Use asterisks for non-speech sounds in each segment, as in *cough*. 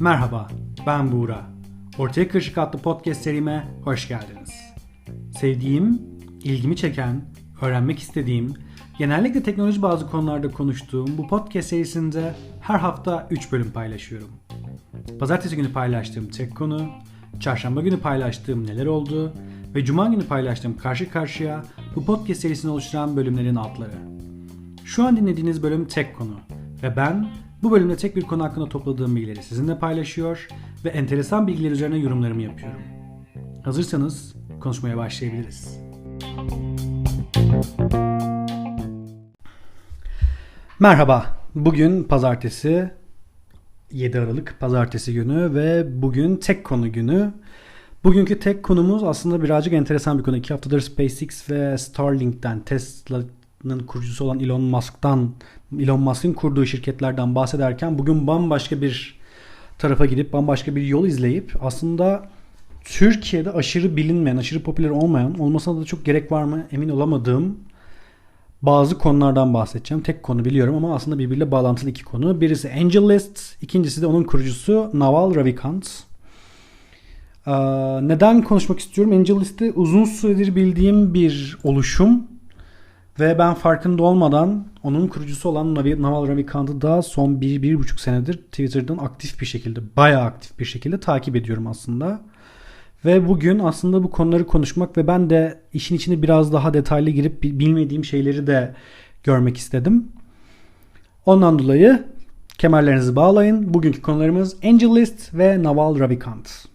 Merhaba, ben Buğra. Ortaya Karışık adlı podcast serime hoş geldiniz. Sevdiğim, ilgimi çeken, öğrenmek istediğim, genellikle teknoloji bazı konularda konuştuğum bu podcast serisinde her hafta 3 bölüm paylaşıyorum. Pazartesi günü paylaştığım tek konu, çarşamba günü paylaştığım neler oldu ve cuma günü paylaştığım karşı karşıya bu podcast serisini oluşturan bölümlerin adları. Şu an dinlediğiniz bölüm tek konu ve ben bu bölümde tek bir konu hakkında topladığım bilgileri sizinle paylaşıyor ve enteresan bilgiler üzerine yorumlarımı yapıyorum. Hazırsanız konuşmaya başlayabiliriz. Merhaba. Bugün pazartesi 7 Aralık pazartesi günü ve bugün tek konu günü. Bugünkü tek konumuz aslında birazcık enteresan bir konu. İki haftadır SpaceX ve Starlink'ten Tesla'nın kurucusu olan Elon Musk'tan Elon Musk'ın kurduğu şirketlerden bahsederken bugün bambaşka bir tarafa gidip bambaşka bir yol izleyip aslında Türkiye'de aşırı bilinmeyen, aşırı popüler olmayan, olmasına da çok gerek var mı emin olamadığım bazı konulardan bahsedeceğim. Tek konu biliyorum ama aslında birbiriyle bağlantılı iki konu. Birisi AngelList, ikincisi de onun kurucusu Naval Ravikant. Ee, neden konuşmak istiyorum? AngelList'i uzun süredir bildiğim bir oluşum ve ben farkında olmadan onun kurucusu olan Naval Ravikant'ı da son 1-1,5 senedir Twitter'dan aktif bir şekilde, bayağı aktif bir şekilde takip ediyorum aslında. Ve bugün aslında bu konuları konuşmak ve ben de işin içine biraz daha detaylı girip bilmediğim şeyleri de görmek istedim. Ondan dolayı kemerlerinizi bağlayın. Bugünkü konularımız AngelList ve Naval Ravikant.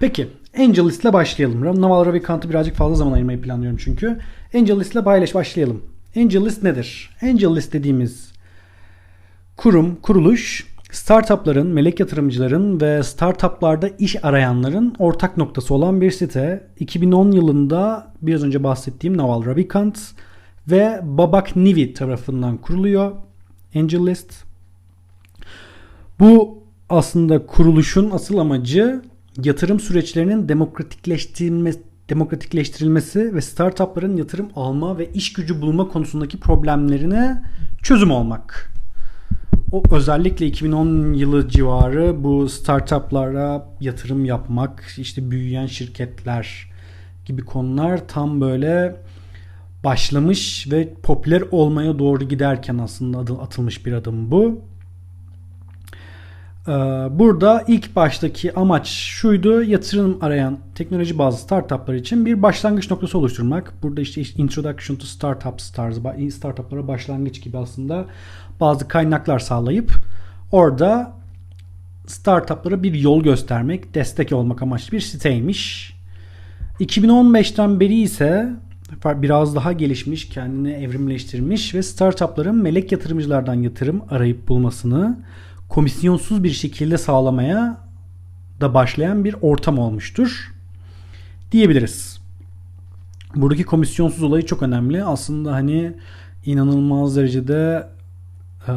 Peki AngelList ile başlayalım. Naval Ravikant'ı birazcık fazla zaman ayırmayı planlıyorum çünkü. AngelList ile başlayalım. AngelList nedir? AngelList dediğimiz kurum, kuruluş startupların, melek yatırımcıların ve startuplarda iş arayanların ortak noktası olan bir site. 2010 yılında biraz önce bahsettiğim Naval Ravikant ve Babak Nivi tarafından kuruluyor. AngelList. Bu aslında kuruluşun asıl amacı yatırım süreçlerinin demokratikleştirilmesi ve startupların yatırım alma ve iş gücü bulma konusundaki problemlerine çözüm olmak. O özellikle 2010 yılı civarı bu startuplara yatırım yapmak, işte büyüyen şirketler gibi konular tam böyle başlamış ve popüler olmaya doğru giderken aslında atılmış bir adım bu. Ee, burada ilk baştaki amaç şuydu yatırım arayan teknoloji bazı startuplar için bir başlangıç noktası oluşturmak. Burada işte Introduction to Startups tarzı startuplara başlangıç gibi aslında bazı kaynaklar sağlayıp orada startuplara bir yol göstermek, destek olmak amaçlı bir siteymiş. 2015'ten beri ise biraz daha gelişmiş, kendini evrimleştirmiş ve startupların melek yatırımcılardan yatırım arayıp bulmasını komisyonsuz bir şekilde sağlamaya da başlayan bir ortam olmuştur diyebiliriz. Buradaki komisyonsuz olayı çok önemli. Aslında hani inanılmaz derecede e,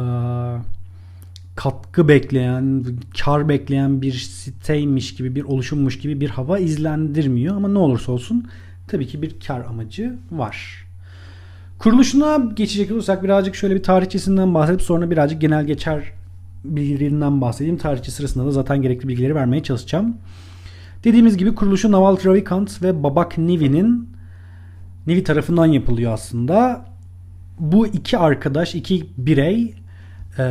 katkı bekleyen, kar bekleyen bir siteymiş gibi, bir oluşummuş gibi bir hava izlendirmiyor. Ama ne olursa olsun tabii ki bir kar amacı var. Kuruluşuna geçecek olursak birazcık şöyle bir tarihçesinden bahsedip sonra birazcık genel geçer bilgilerinden bahsedeyim. Tarihçi sırasında da zaten gerekli bilgileri vermeye çalışacağım. Dediğimiz gibi kuruluşu Naval Ravikant ve Babak Nivi'nin Nivi tarafından yapılıyor aslında. Bu iki arkadaş, iki birey e,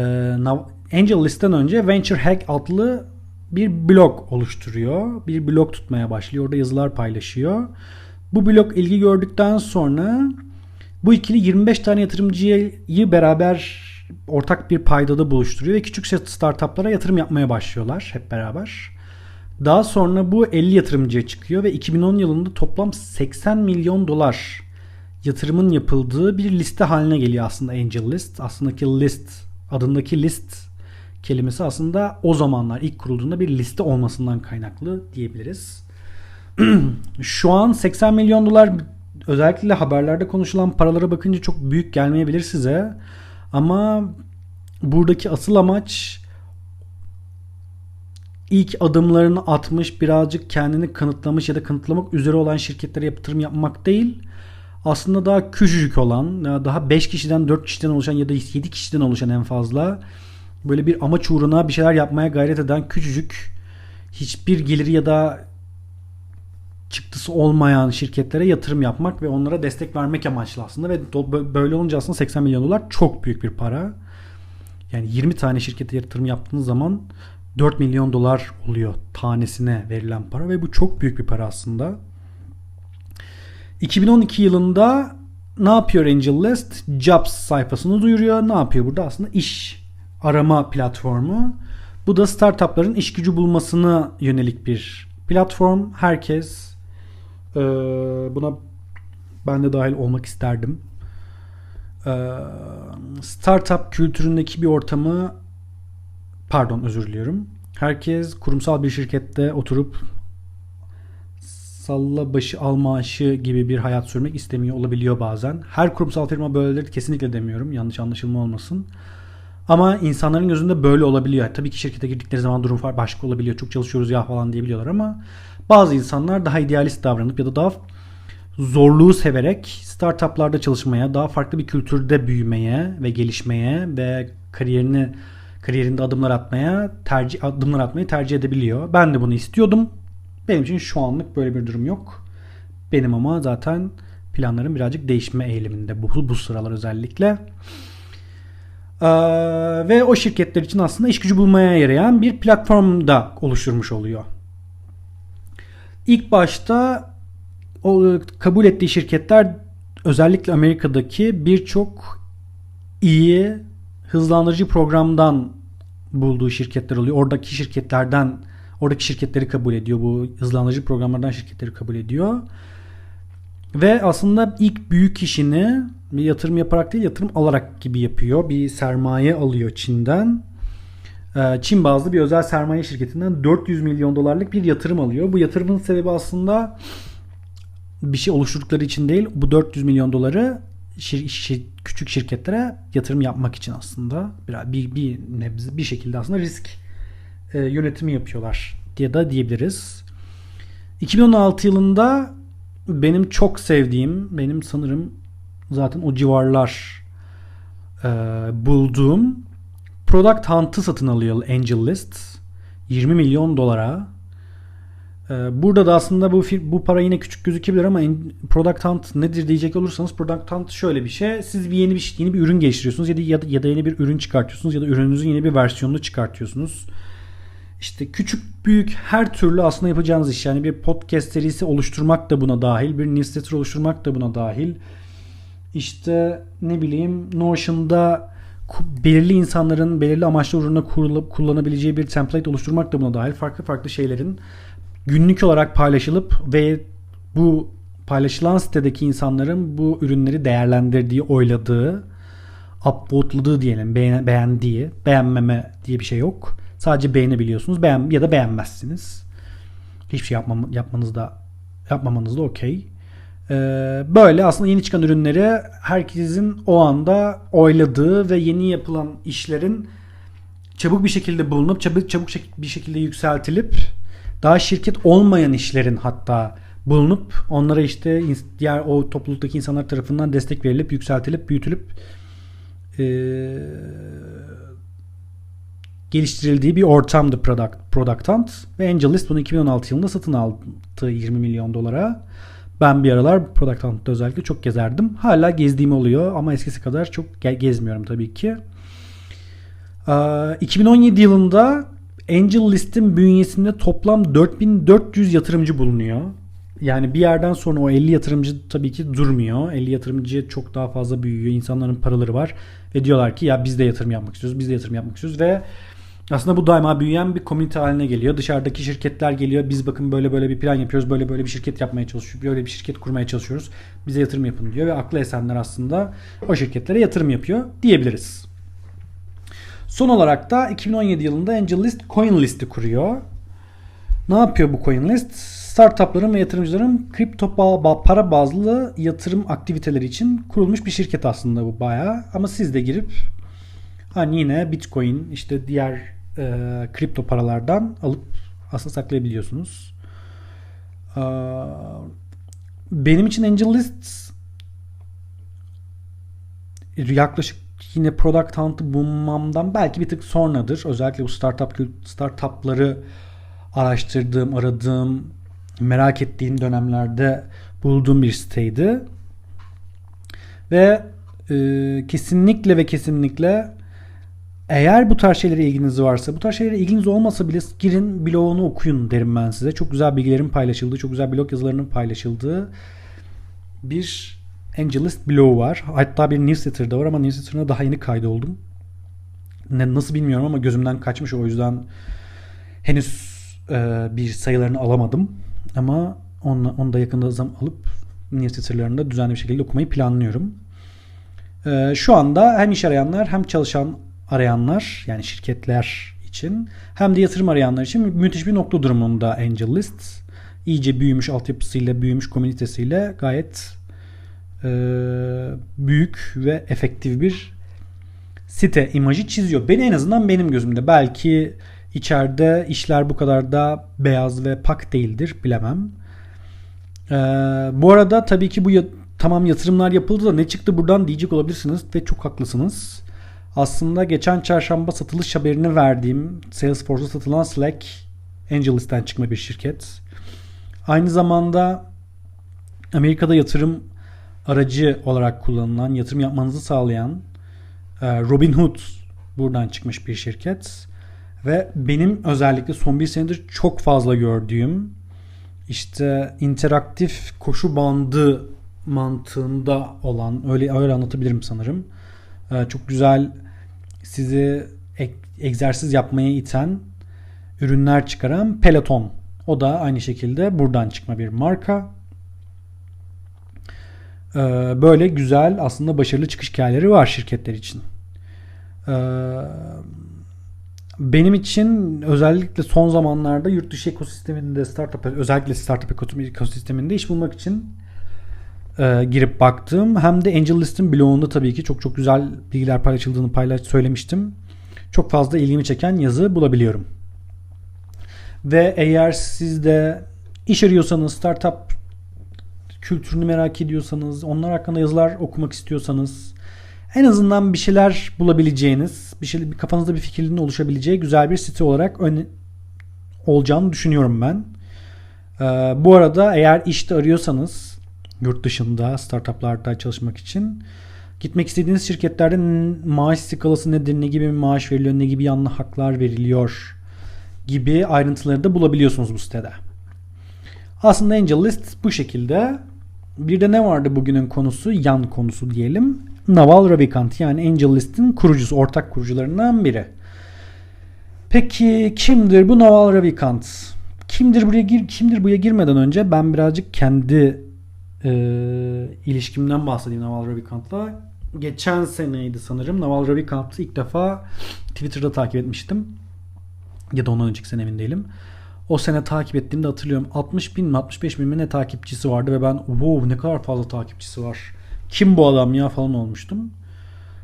Angel List'ten önce Venture Hack adlı bir blog oluşturuyor. Bir blog tutmaya başlıyor. Orada yazılar paylaşıyor. Bu blog ilgi gördükten sonra bu ikili 25 tane yatırımcıyı beraber ortak bir paydada buluşturuyor ve küçük startuplara yatırım yapmaya başlıyorlar hep beraber. Daha sonra bu 50 yatırımcıya çıkıyor ve 2010 yılında toplam 80 milyon dolar yatırımın yapıldığı bir liste haline geliyor aslında Angel List. Aslındaki list adındaki list kelimesi aslında o zamanlar ilk kurulduğunda bir liste olmasından kaynaklı diyebiliriz. *clears throat* Şu an 80 milyon dolar özellikle haberlerde konuşulan paralara bakınca çok büyük gelmeyebilir size. Ama buradaki asıl amaç ilk adımlarını atmış, birazcık kendini kanıtlamış ya da kanıtlamak üzere olan şirketlere yatırım yapmak değil. Aslında daha küçücük olan, daha 5 kişiden 4 kişiden oluşan ya da 7 kişiden oluşan en fazla böyle bir amaç uğruna bir şeyler yapmaya gayret eden küçücük hiçbir geliri ya da çıktısı olmayan şirketlere yatırım yapmak ve onlara destek vermek amaçlı aslında ve böyle olunca aslında 80 milyon dolar çok büyük bir para. Yani 20 tane şirkete yatırım yaptığınız zaman 4 milyon dolar oluyor tanesine verilen para ve bu çok büyük bir para aslında. 2012 yılında ne yapıyor AngelList? Jobs sayfasını duyuruyor. Ne yapıyor burada? Aslında iş arama platformu. Bu da startupların iş gücü bulmasına yönelik bir platform. Herkes e, buna ben de dahil olmak isterdim. E, startup kültüründeki bir ortamı pardon özür diliyorum. Herkes kurumsal bir şirkette oturup salla başı al maaşı gibi bir hayat sürmek istemiyor olabiliyor bazen. Her kurumsal firma böyledir kesinlikle demiyorum. Yanlış anlaşılma olmasın. Ama insanların gözünde böyle olabiliyor. Tabii ki şirkete girdikleri zaman durum başka olabiliyor. Çok çalışıyoruz ya falan diyebiliyorlar ama bazı insanlar daha idealist davranıp ya da daha zorluğu severek startuplarda çalışmaya, daha farklı bir kültürde büyümeye ve gelişmeye ve kariyerini kariyerinde adımlar atmaya tercih adımlar atmayı tercih edebiliyor. Ben de bunu istiyordum. Benim için şu anlık böyle bir durum yok. Benim ama zaten planlarım birazcık değişme eğiliminde bu, bu sıralar özellikle. Ee, ve o şirketler için aslında iş gücü bulmaya yarayan bir platform da oluşturmuş oluyor. İlk başta o kabul ettiği şirketler özellikle Amerika'daki birçok iyi hızlandırıcı programdan bulduğu şirketler oluyor. Oradaki şirketlerden oradaki şirketleri kabul ediyor. Bu hızlandırıcı programlardan şirketleri kabul ediyor. Ve aslında ilk büyük işini bir yatırım yaparak değil yatırım alarak gibi yapıyor. Bir sermaye alıyor Çin'den. Ee, Çin bazlı bir özel sermaye şirketinden 400 milyon dolarlık bir yatırım alıyor. Bu yatırımın sebebi aslında bir şey oluşturdukları için değil. Bu 400 milyon doları şir, şir, küçük şirketlere yatırım yapmak için aslında bir bir, bir nebze bir şekilde aslında risk e, yönetimi yapıyorlar diye de diyebiliriz. 2016 yılında benim çok sevdiğim, benim sanırım zaten o civarlar e, bulduğum Product Hunt'ı satın alıyor Angel List. 20 milyon dolara. E, burada da aslında bu bu para yine küçük gözükebilir ama Product Hunt nedir diyecek olursanız Product Hunt şöyle bir şey. Siz bir yeni bir yeni bir ürün geliştiriyorsunuz ya da, ya da yeni bir ürün çıkartıyorsunuz ya da ürününüzün yeni bir versiyonunu çıkartıyorsunuz. İşte küçük büyük her türlü aslında yapacağınız iş. Yani bir podcast serisi oluşturmak da buna dahil. Bir newsletter oluşturmak da buna dahil. İşte ne bileyim Notion'da belirli insanların belirli amaçlar uğruna kurulup kullanabileceği bir template oluşturmak da buna dahil. Farklı farklı şeylerin günlük olarak paylaşılıp ve bu paylaşılan sitedeki insanların bu ürünleri değerlendirdiği, oyladığı, upvote'ladığı diyelim, beğendiği, beğenmeme diye bir şey yok Sadece beğenebiliyorsunuz. Beğen ya da beğenmezsiniz. Hiçbir şey yapmam, yapmanız da yapmamanız da okey. Ee, böyle aslında yeni çıkan ürünleri herkesin o anda oyladığı ve yeni yapılan işlerin çabuk bir şekilde bulunup çabuk çabuk bir şekilde yükseltilip daha şirket olmayan işlerin hatta bulunup onlara işte diğer o topluluktaki insanlar tarafından destek verilip yükseltilip büyütülüp ee, geliştirildiği bir ortamdı Product, Product Hunt. Ve AngelList bunu 2016 yılında satın aldı 20 milyon dolara. Ben bir aralar Product Hunt'ta özellikle çok gezerdim. Hala gezdiğim oluyor ama eskisi kadar çok gezmiyorum tabii ki. 2017 yılında Angel List'in bünyesinde toplam 4400 yatırımcı bulunuyor. Yani bir yerden sonra o 50 yatırımcı tabii ki durmuyor. 50 yatırımcı çok daha fazla büyüyor. İnsanların paraları var ve diyorlar ki ya biz de yatırım yapmak istiyoruz. Biz de yatırım yapmak istiyoruz ve aslında bu daima büyüyen bir komünite haline geliyor. Dışarıdaki şirketler geliyor. Biz bakın böyle böyle bir plan yapıyoruz. Böyle böyle bir şirket yapmaya çalışıyoruz. Böyle bir şirket kurmaya çalışıyoruz. Bize yatırım yapın diyor ve aklı esenler aslında o şirketlere yatırım yapıyor diyebiliriz. Son olarak da 2017 yılında AngelList CoinList'i kuruyor. Ne yapıyor bu CoinList? Startupların ve yatırımcıların kripto para bazlı yatırım aktiviteleri için kurulmuş bir şirket aslında bu bayağı. Ama siz de girip hani yine Bitcoin işte diğer e, kripto paralardan alıp aslında saklayabiliyorsunuz. E, benim için AngelList yaklaşık yine product hunt'ı bulmamdan belki bir tık sonradır. Özellikle bu startup startupları araştırdığım, aradığım, merak ettiğim dönemlerde bulduğum bir siteydi. Ve e, kesinlikle ve kesinlikle eğer bu tarz şeylere ilginiz varsa, bu tarz şeylere ilginiz olmasa bile girin blogunu okuyun derim ben size. Çok güzel bilgilerin paylaşıldığı, çok güzel blog yazılarının paylaşıldığı bir Angelist blogu var. Hatta bir newsletter'da var ama newsletter'ına daha yeni kaydoldum. Ne, nasıl bilmiyorum ama gözümden kaçmış o yüzden henüz e, bir sayılarını alamadım. Ama onu, onu da yakında zaman alıp newsletter'larında düzenli bir şekilde okumayı planlıyorum. E, şu anda hem iş arayanlar hem çalışan arayanlar yani şirketler için hem de yatırım arayanlar için müthiş bir nokta durumunda AngelList. İyice büyümüş altyapısıyla, büyümüş komünitesiyle gayet e, büyük ve efektif bir site imajı çiziyor. Beni en azından benim gözümde. Belki içeride işler bu kadar da beyaz ve pak değildir bilemem. Ee, bu arada tabii ki bu ya- tamam yatırımlar yapıldı da ne çıktı buradan diyecek olabilirsiniz ve çok haklısınız. Aslında geçen çarşamba satılış haberini verdiğim Salesforce'da satılan Slack Angelist'ten çıkma bir şirket. Aynı zamanda Amerika'da yatırım aracı olarak kullanılan, yatırım yapmanızı sağlayan e, Robinhood buradan çıkmış bir şirket. Ve benim özellikle son bir senedir çok fazla gördüğüm işte interaktif koşu bandı mantığında olan öyle öyle anlatabilirim sanırım. E, çok güzel sizi ek, egzersiz yapmaya iten ürünler çıkaran Peloton. O da aynı şekilde buradan çıkma bir marka. Ee, böyle güzel aslında başarılı çıkış hikayeleri var şirketler için. Ee, benim için özellikle son zamanlarda yurt dışı ekosisteminde startup özellikle startup ekosisteminde iş bulmak için e, girip baktım. Hem de AngelList'in blogunda tabii ki çok çok güzel bilgiler paylaşıldığını paylaş söylemiştim. Çok fazla ilgimi çeken yazı bulabiliyorum. Ve eğer siz de iş arıyorsanız, startup kültürünü merak ediyorsanız, onlar hakkında yazılar okumak istiyorsanız, en azından bir şeyler bulabileceğiniz, bir şey bir kafanızda bir fikrin oluşabileceği güzel bir site olarak ön, olacağını düşünüyorum ben. Ee, bu arada eğer işte arıyorsanız yurt dışında startuplarda çalışmak için gitmek istediğiniz şirketlerde maaş skalası nedir, ne gibi bir maaş veriliyor, ne gibi yanlı haklar veriliyor gibi ayrıntıları da bulabiliyorsunuz bu sitede. Aslında Angel List bu şekilde. Bir de ne vardı bugünün konusu? Yan konusu diyelim. Naval Ravikant yani Angel List'in kurucusu, ortak kurucularından biri. Peki kimdir bu Naval Ravikant? Kimdir buraya gir kimdir buraya girmeden önce ben birazcık kendi e, ilişkimden bahsedeyim Naval Ravikant'la. Geçen seneydi sanırım. Naval Ravikant'ı ilk defa Twitter'da takip etmiştim. Ya da ondan önceki sene emin değilim. O sene takip ettiğimde hatırlıyorum 60 bin mi 65 bin mi ne takipçisi vardı ve ben wow ne kadar fazla takipçisi var. Kim bu adam ya falan olmuştum.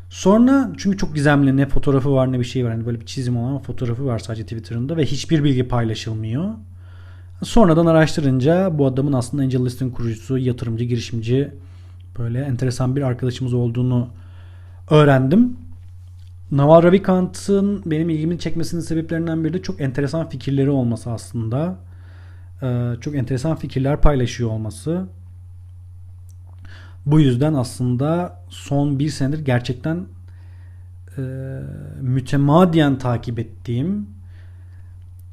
Sonra çünkü çok gizemli ne fotoğrafı var ne bir şey var. Yani böyle bir çizim olan fotoğrafı var sadece Twitter'ında ve hiçbir bilgi paylaşılmıyor. Sonradan araştırınca bu adamın aslında Angel kurucusu, yatırımcı, girişimci böyle enteresan bir arkadaşımız olduğunu öğrendim. Naval Ravikant'ın benim ilgimi çekmesinin sebeplerinden biri de çok enteresan fikirleri olması aslında. Ee, çok enteresan fikirler paylaşıyor olması. Bu yüzden aslında son bir senedir gerçekten e, mütemadiyen takip ettiğim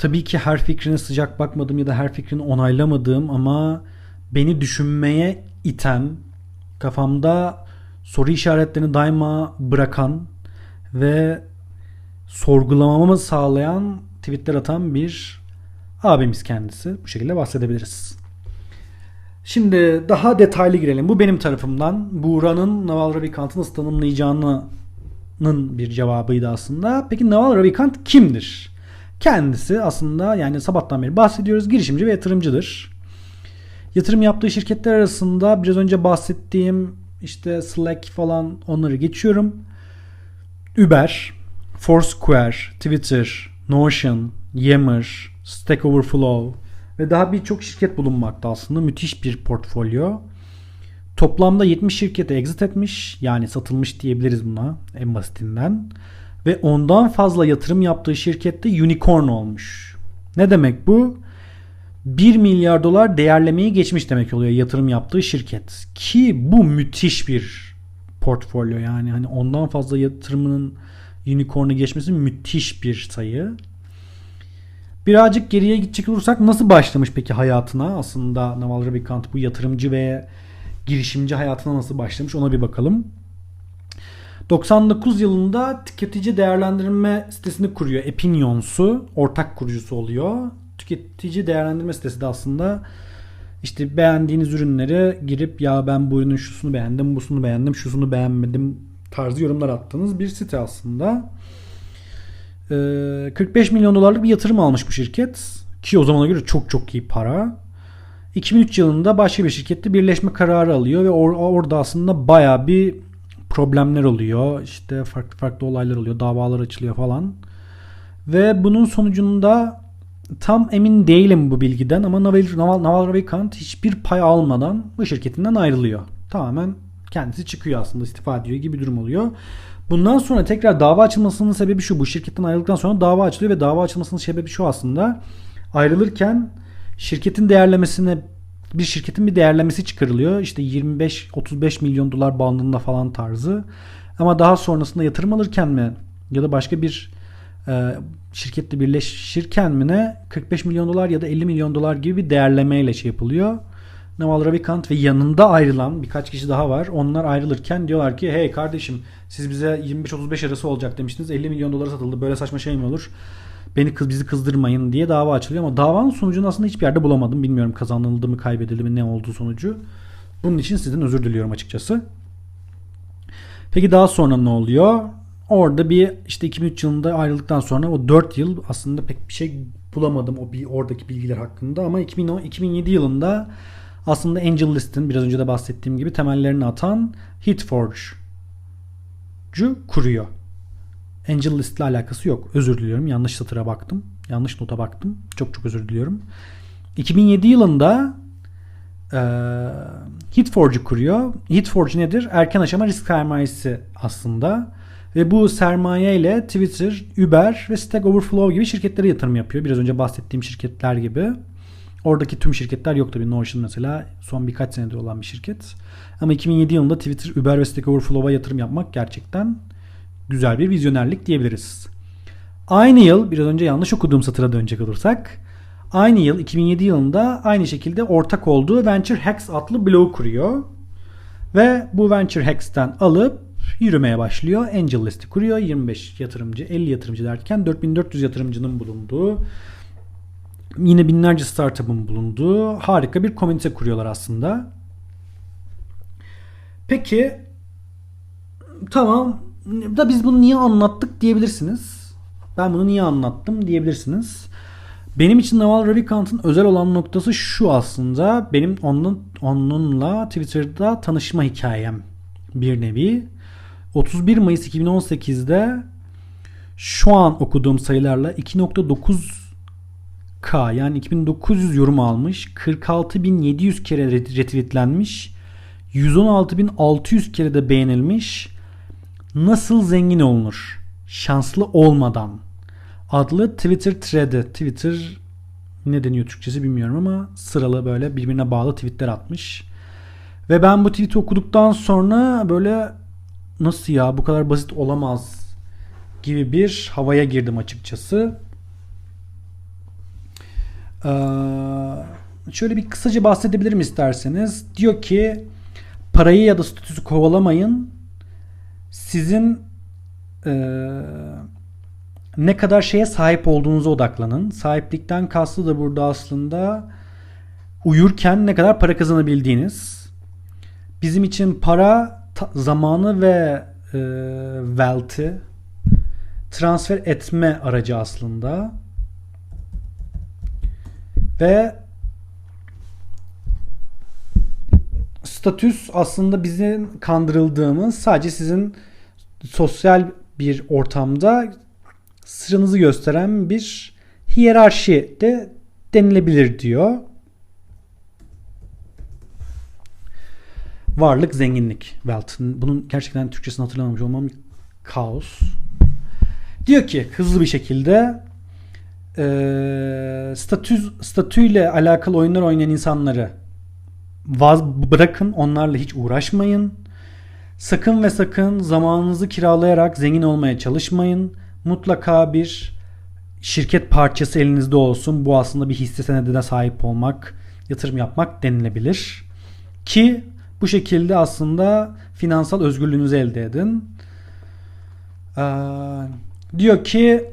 tabii ki her fikrine sıcak bakmadım ya da her fikrini onaylamadığım ama beni düşünmeye iten kafamda soru işaretlerini daima bırakan ve sorgulamamamı sağlayan tweetler atan bir abimiz kendisi. Bu şekilde bahsedebiliriz. Şimdi daha detaylı girelim. Bu benim tarafımdan. Buğra'nın Naval Ravikant'ı nasıl tanımlayacağının bir cevabıydı aslında. Peki Naval Ravikant kimdir? Kendisi aslında yani sabahtan beri bahsediyoruz girişimci ve yatırımcıdır. Yatırım yaptığı şirketler arasında biraz önce bahsettiğim işte Slack falan onları geçiyorum. Uber, Foursquare, Twitter, Notion, Yammer, Stack Overflow ve daha birçok şirket bulunmakta aslında. Müthiş bir portfolyo. Toplamda 70 şirkete exit etmiş. Yani satılmış diyebiliriz buna en basitinden. Ve ondan fazla yatırım yaptığı şirkette unicorn olmuş. Ne demek bu? 1 milyar dolar değerlemeyi geçmiş demek oluyor yatırım yaptığı şirket. Ki bu müthiş bir portfolyo yani hani ondan fazla yatırımının unicorn'u geçmesi müthiş bir sayı. Birazcık geriye gidecek olursak nasıl başlamış peki hayatına? Aslında Naval Ravikant bu yatırımcı ve girişimci hayatına nasıl başlamış ona bir bakalım. 99 yılında tüketici değerlendirme sitesini kuruyor. Opinions'u ortak kurucusu oluyor. Tüketici değerlendirme sitesi de aslında işte beğendiğiniz ürünleri girip ya ben bu ürünün şusunu beğendim, busunu beğendim, şusunu beğenmedim tarzı yorumlar attığınız bir site aslında. 45 milyon dolarlık bir yatırım almış bu şirket. Ki o zamana göre çok çok iyi para. 2003 yılında başka bir şirkette birleşme kararı alıyor ve or- orada aslında baya bir problemler oluyor. İşte farklı farklı olaylar oluyor. Davalar açılıyor falan. Ve bunun sonucunda tam emin değilim bu bilgiden ama Naval, Naval, Naval Ravikant hiçbir pay almadan bu şirketinden ayrılıyor. Tamamen kendisi çıkıyor aslında istifa ediyor gibi bir durum oluyor. Bundan sonra tekrar dava açılmasının sebebi şu. Bu şirketten ayrıldıktan sonra dava açılıyor ve dava açılmasının sebebi şu aslında. Ayrılırken şirketin değerlemesine bir şirketin bir değerlemesi çıkarılıyor. İşte 25-35 milyon dolar bandında falan tarzı. Ama daha sonrasında yatırım alırken mi ya da başka bir e, şirketle birleşirken mi ne 45 milyon dolar ya da 50 milyon dolar gibi bir değerlemeyle şey yapılıyor. Naval Ravikant ve yanında ayrılan birkaç kişi daha var. Onlar ayrılırken diyorlar ki hey kardeşim siz bize 25-35 arası olacak demiştiniz. 50 milyon dolara satıldı. Böyle saçma şey mi olur? Beni kız bizi kızdırmayın diye dava açılıyor ama davanın sonucunu aslında hiçbir yerde bulamadım. Bilmiyorum kazanıldı mı, kaybedildi mi, ne olduğu sonucu. Bunun için sizden özür diliyorum açıkçası. Peki daha sonra ne oluyor? Orada bir işte 2003 yılında ayrıldıktan sonra o 4 yıl aslında pek bir şey bulamadım o bir oradaki bilgiler hakkında ama 2010, 2007 yılında aslında Angel List'in biraz önce de bahsettiğim gibi temellerini atan Hitforge'cu kuruyor. Angel List ile alakası yok. Özür diliyorum. Yanlış satıra baktım. Yanlış nota baktım. Çok çok özür diliyorum. 2007 yılında e, Hitforge'u kuruyor. Hitforge nedir? Erken aşama risk sermayesi aslında. Ve bu sermaye ile Twitter, Uber ve Stack Overflow gibi şirketlere yatırım yapıyor. Biraz önce bahsettiğim şirketler gibi. Oradaki tüm şirketler yok tabii. Notion mesela son birkaç senedir olan bir şirket. Ama 2007 yılında Twitter, Uber ve Stack Overflow'a yatırım yapmak gerçekten güzel bir vizyonerlik diyebiliriz. Aynı yıl biraz önce yanlış okuduğum satıra dönecek olursak aynı yıl 2007 yılında aynı şekilde ortak olduğu Venture Hacks adlı blog kuruyor. Ve bu Venture Hacks'ten alıp yürümeye başlıyor. Angel List'i kuruyor. 25 yatırımcı, 50 yatırımcı derken 4400 yatırımcının bulunduğu yine binlerce startup'ın bulunduğu harika bir komünite kuruyorlar aslında. Peki tamam da biz bunu niye anlattık diyebilirsiniz. Ben bunu niye anlattım diyebilirsiniz. Benim için Naval Ravikant'ın özel olan noktası şu aslında. Benim onun, onunla Twitter'da tanışma hikayem bir nevi. 31 Mayıs 2018'de şu an okuduğum sayılarla 2.9K yani 2900 yorum almış. 46.700 kere retweetlenmiş. 116.600 kere de beğenilmiş. Nasıl zengin olunur? Şanslı olmadan adlı Twitter thread'i. Twitter ne deniyor Türkçesi bilmiyorum ama sıralı böyle birbirine bağlı tweetler atmış. Ve ben bu tweet'i okuduktan sonra böyle nasıl ya bu kadar basit olamaz gibi bir havaya girdim açıkçası. Ee, şöyle bir kısaca bahsedebilirim isterseniz. Diyor ki parayı ya da statüsü kovalamayın. Sizin e, ne kadar şeye sahip olduğunuza odaklanın. Sahiplikten kastı da burada aslında uyurken ne kadar para kazanabildiğiniz. Bizim için para zamanı ve e, wealth'i transfer etme aracı aslında. Ve statüs aslında bizim kandırıldığımız sadece sizin sosyal bir ortamda sıranızı gösteren bir hiyerarşi de denilebilir diyor. Varlık, zenginlik. Wealth. Bunun gerçekten Türkçesini hatırlamamış olmam kaos. Diyor ki hızlı bir şekilde e, statü, statüyle alakalı oyunlar oynayan insanları vaz bırakın. Onlarla hiç uğraşmayın. Sakın ve sakın zamanınızı kiralayarak zengin olmaya çalışmayın. Mutlaka bir şirket parçası elinizde olsun. Bu aslında bir hisse senedine sahip olmak, yatırım yapmak denilebilir. Ki bu şekilde aslında finansal özgürlüğünüzü elde edin. Ee, diyor ki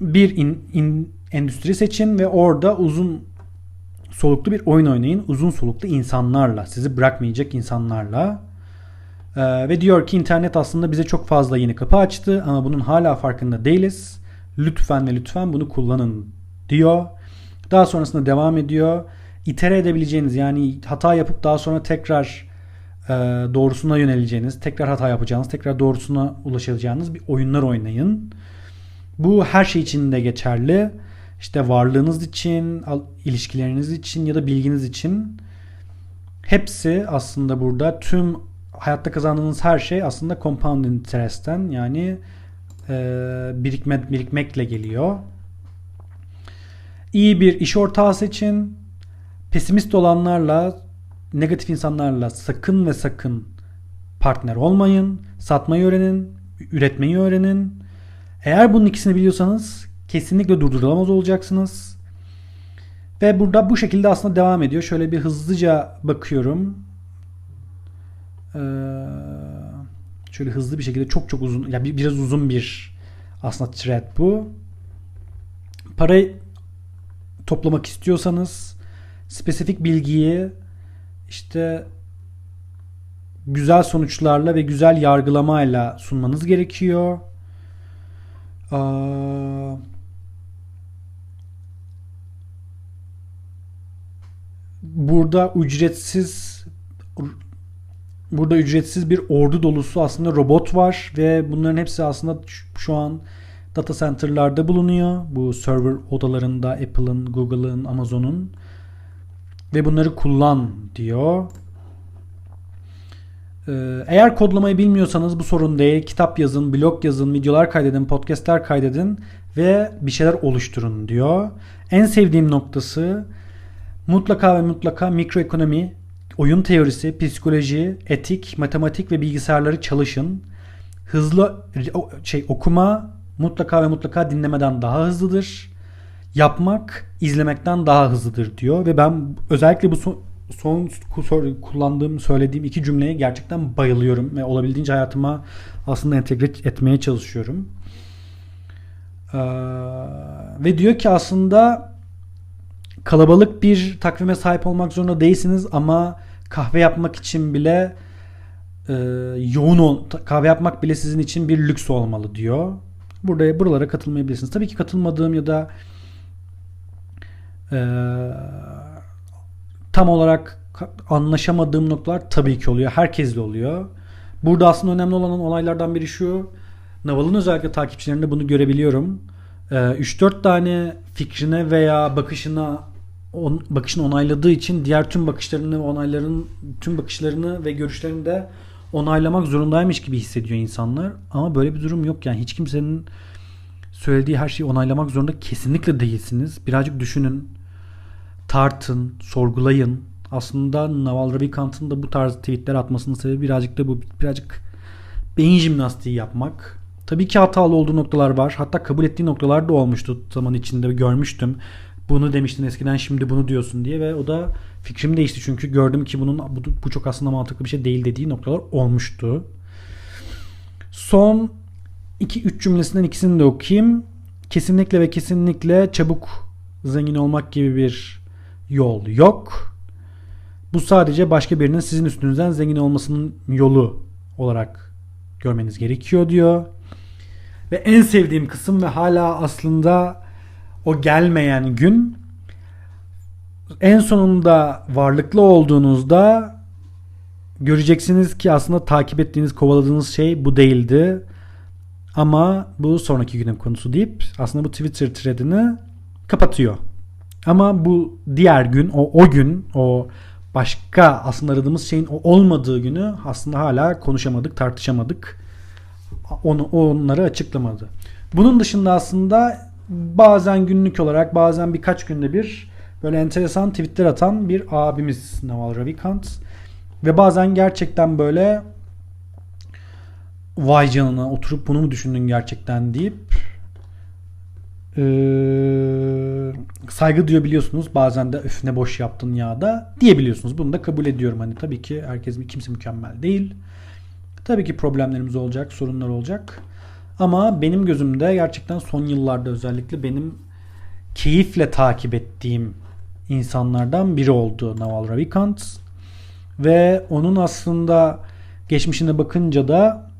bir in, in, endüstri seçin ve orada uzun soluklu bir oyun oynayın. Uzun soluklu insanlarla, sizi bırakmayacak insanlarla. Ee, ve diyor ki internet aslında bize çok fazla yeni kapı açtı ama bunun hala farkında değiliz. Lütfen ve lütfen bunu kullanın diyor. Daha sonrasında devam ediyor. İtere edebileceğiniz yani hata yapıp daha sonra tekrar e, doğrusuna yöneleceğiniz, tekrar hata yapacağınız, tekrar doğrusuna ulaşacağınız bir oyunlar oynayın. Bu her şey için de geçerli. İşte varlığınız için, ilişkileriniz için ya da bilginiz için hepsi aslında burada tüm hayatta kazandığınız her şey aslında compound interest'ten yani e, birikme, birikmekle geliyor. İyi bir iş ortağı seçin. Pesimist olanlarla, negatif insanlarla sakın ve sakın partner olmayın. Satmayı öğrenin, üretmeyi öğrenin. Eğer bunun ikisini biliyorsanız kesinlikle durdurulamaz olacaksınız. Ve burada bu şekilde aslında devam ediyor. Şöyle bir hızlıca bakıyorum. Ee, şöyle hızlı bir şekilde çok çok uzun, ya yani biraz uzun bir aslında thread bu. Parayı toplamak istiyorsanız spesifik bilgiyi işte güzel sonuçlarla ve güzel yargılamayla sunmanız gerekiyor. Burada ücretsiz burada ücretsiz bir ordu dolusu aslında robot var ve bunların hepsi aslında şu an data center'larda bulunuyor. Bu server odalarında Apple'ın, Google'ın, Amazon'un ve bunları kullan diyor. Ee, eğer kodlamayı bilmiyorsanız bu sorun değil. Kitap yazın, blog yazın, videolar kaydedin, podcastler kaydedin ve bir şeyler oluşturun diyor. En sevdiğim noktası mutlaka ve mutlaka mikroekonomi, oyun teorisi, psikoloji, etik, matematik ve bilgisayarları çalışın. Hızlı şey okuma mutlaka ve mutlaka dinlemeden daha hızlıdır. Yapmak izlemekten daha hızlıdır diyor ve ben özellikle bu son, son kullandığım, söylediğim iki cümleye gerçekten bayılıyorum ve olabildiğince hayatıma aslında entegre etmeye çalışıyorum. Ee, ve diyor ki aslında kalabalık bir takvime sahip olmak zorunda değilsiniz ama kahve yapmak için bile e, yoğun ol, kahve yapmak bile sizin için bir lüks olmalı diyor. Burada buralara katılmayabilirsiniz. Tabii ki katılmadığım ya da e, tam olarak anlaşamadığım noktalar tabii ki oluyor. Herkesle oluyor. Burada aslında önemli olan olaylardan biri şu. Naval'ın özellikle takipçilerinde bunu görebiliyorum. 3-4 tane fikrine veya bakışına on, bakışını onayladığı için diğer tüm bakışlarını, onayların tüm bakışlarını ve görüşlerini de onaylamak zorundaymış gibi hissediyor insanlar. Ama böyle bir durum yok yani hiç kimsenin söylediği her şeyi onaylamak zorunda kesinlikle değilsiniz. Birazcık düşünün, tartın, sorgulayın. Aslında Naval Ravikant'ın da bu tarz tweetler atmasının sebebi birazcık da bu birazcık beyin jimnastiği yapmak. Tabii ki hatalı olduğu noktalar var. Hatta kabul ettiği noktalar da olmuştu zaman içinde görmüştüm. Bunu demiştin eskiden şimdi bunu diyorsun diye ve o da fikrim değişti çünkü gördüm ki bunun bu, bu çok aslında mantıklı bir şey değil dediği noktalar olmuştu. Son 2-3 cümlesinden ikisini de okuyayım. Kesinlikle ve kesinlikle çabuk zengin olmak gibi bir yol yok. Bu sadece başka birinin sizin üstünüzden zengin olmasının yolu olarak görmeniz gerekiyor diyor. Ve en sevdiğim kısım ve hala aslında o gelmeyen gün en sonunda varlıklı olduğunuzda göreceksiniz ki aslında takip ettiğiniz, kovaladığınız şey bu değildi. Ama bu sonraki günün konusu deyip aslında bu Twitter threadini kapatıyor. Ama bu diğer gün, o, o gün, o başka aslında aradığımız şeyin o olmadığı günü aslında hala konuşamadık, tartışamadık. Onu onları açıklamadı. Bunun dışında aslında bazen günlük olarak bazen birkaç günde bir böyle enteresan tweetler atan bir abimiz Naval Ravikant. Ve bazen gerçekten böyle vay canına oturup bunu mu düşündün gerçekten deyip ee, saygı duyabiliyorsunuz. Bazen de öf ne boş yaptın ya da diyebiliyorsunuz. Bunu da kabul ediyorum. Hani tabii ki herkes kimse mükemmel değil. Tabii ki problemlerimiz olacak, sorunlar olacak. Ama benim gözümde gerçekten son yıllarda özellikle benim keyifle takip ettiğim insanlardan biri oldu Naval Ravikant. Ve onun aslında geçmişine bakınca da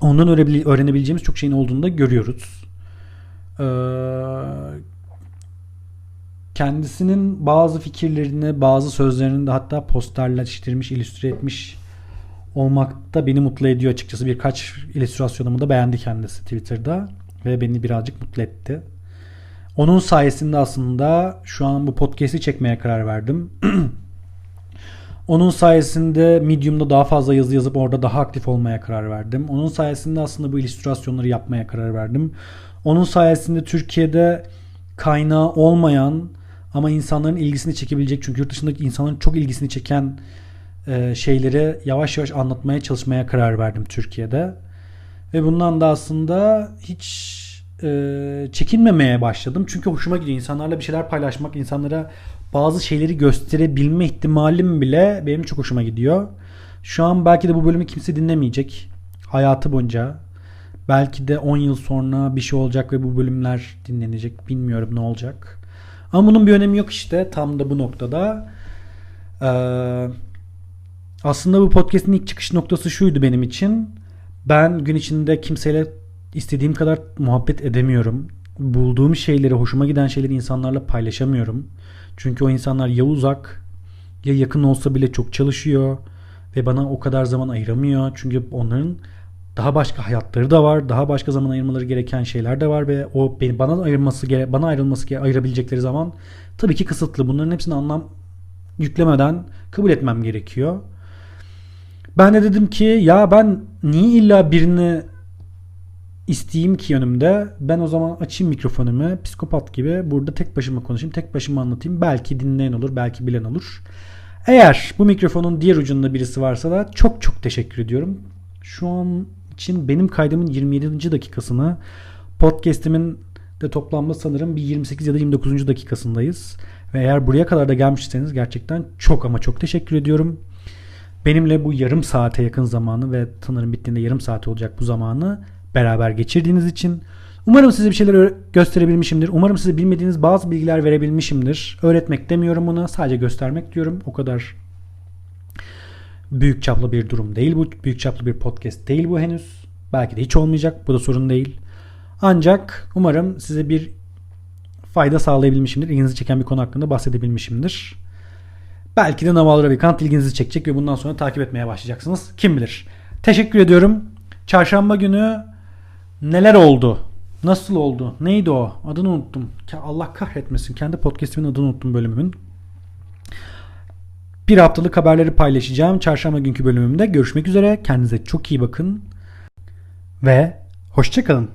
ondan öğrenebileceğimiz çok şeyin olduğunu da görüyoruz. Ee, kendisinin bazı fikirlerini, bazı sözlerini de hatta posterleştirmiş, illüstre etmiş olmak da beni mutlu ediyor açıkçası. Birkaç illüstrasyonumu da beğendi kendisi Twitter'da ve beni birazcık mutlu etti. Onun sayesinde aslında şu an bu podcast'i çekmeye karar verdim. *clears throat* Onun sayesinde Medium'da daha fazla yazı yazıp orada daha aktif olmaya karar verdim. Onun sayesinde aslında bu illüstrasyonları yapmaya karar verdim. Onun sayesinde Türkiye'de kaynağı olmayan ama insanların ilgisini çekebilecek çünkü yurt dışındaki insanların çok ilgisini çeken e, şeyleri yavaş yavaş anlatmaya çalışmaya karar verdim Türkiye'de. Ve bundan da aslında hiç e, çekinmemeye başladım. Çünkü hoşuma gidiyor insanlarla bir şeyler paylaşmak, insanlara bazı şeyleri gösterebilme ihtimalim bile benim çok hoşuma gidiyor. Şu an belki de bu bölümü kimse dinlemeyecek. Hayatı boyunca. Belki de 10 yıl sonra bir şey olacak ve bu bölümler dinlenecek. Bilmiyorum ne olacak. Ama bunun bir önemi yok işte. Tam da bu noktada. Ee, aslında bu podcast'in ilk çıkış noktası şuydu benim için. Ben gün içinde kimseyle istediğim kadar muhabbet edemiyorum. Bulduğum şeyleri, hoşuma giden şeyleri insanlarla paylaşamıyorum. Çünkü o insanlar ya uzak ya yakın olsa bile çok çalışıyor ve bana o kadar zaman ayıramıyor. Çünkü onların daha başka hayatları da var. Daha başka zaman ayırmaları gereken şeyler de var ve o beni bana ayırması bana ayrılması ayırabilecekleri zaman tabii ki kısıtlı. Bunların hepsini anlam yüklemeden kabul etmem gerekiyor. Ben de dedim ki ya ben niye illa birini isteyeyim ki önümde ben o zaman açayım mikrofonumu psikopat gibi burada tek başıma konuşayım tek başıma anlatayım belki dinleyen olur belki bilen olur. Eğer bu mikrofonun diğer ucunda birisi varsa da çok çok teşekkür ediyorum. Şu an için benim kaydımın 27. dakikasını podcast'imin de toplamda sanırım bir 28 ya da 29. dakikasındayız. Ve eğer buraya kadar da gelmişseniz gerçekten çok ama çok teşekkür ediyorum. Benimle bu yarım saate yakın zamanı ve sanırım bittiğinde yarım saat olacak bu zamanı beraber geçirdiğiniz için. Umarım size bir şeyler gösterebilmişimdir. Umarım size bilmediğiniz bazı bilgiler verebilmişimdir. Öğretmek demiyorum buna. Sadece göstermek diyorum. O kadar büyük çaplı bir durum değil bu. Büyük çaplı bir podcast değil bu henüz. Belki de hiç olmayacak. Bu da sorun değil. Ancak umarım size bir fayda sağlayabilmişimdir. İlginizi çeken bir konu hakkında bahsedebilmişimdir. Belki de Naval Ravikant ilginizi çekecek ve bundan sonra takip etmeye başlayacaksınız. Kim bilir. Teşekkür ediyorum. Çarşamba günü neler oldu? Nasıl oldu? Neydi o? Adını unuttum. Allah kahretmesin. Kendi podcastimin adını unuttum bölümümün. Bir haftalık haberleri paylaşacağım. Çarşamba günkü bölümümde görüşmek üzere. Kendinize çok iyi bakın. Ve hoşçakalın.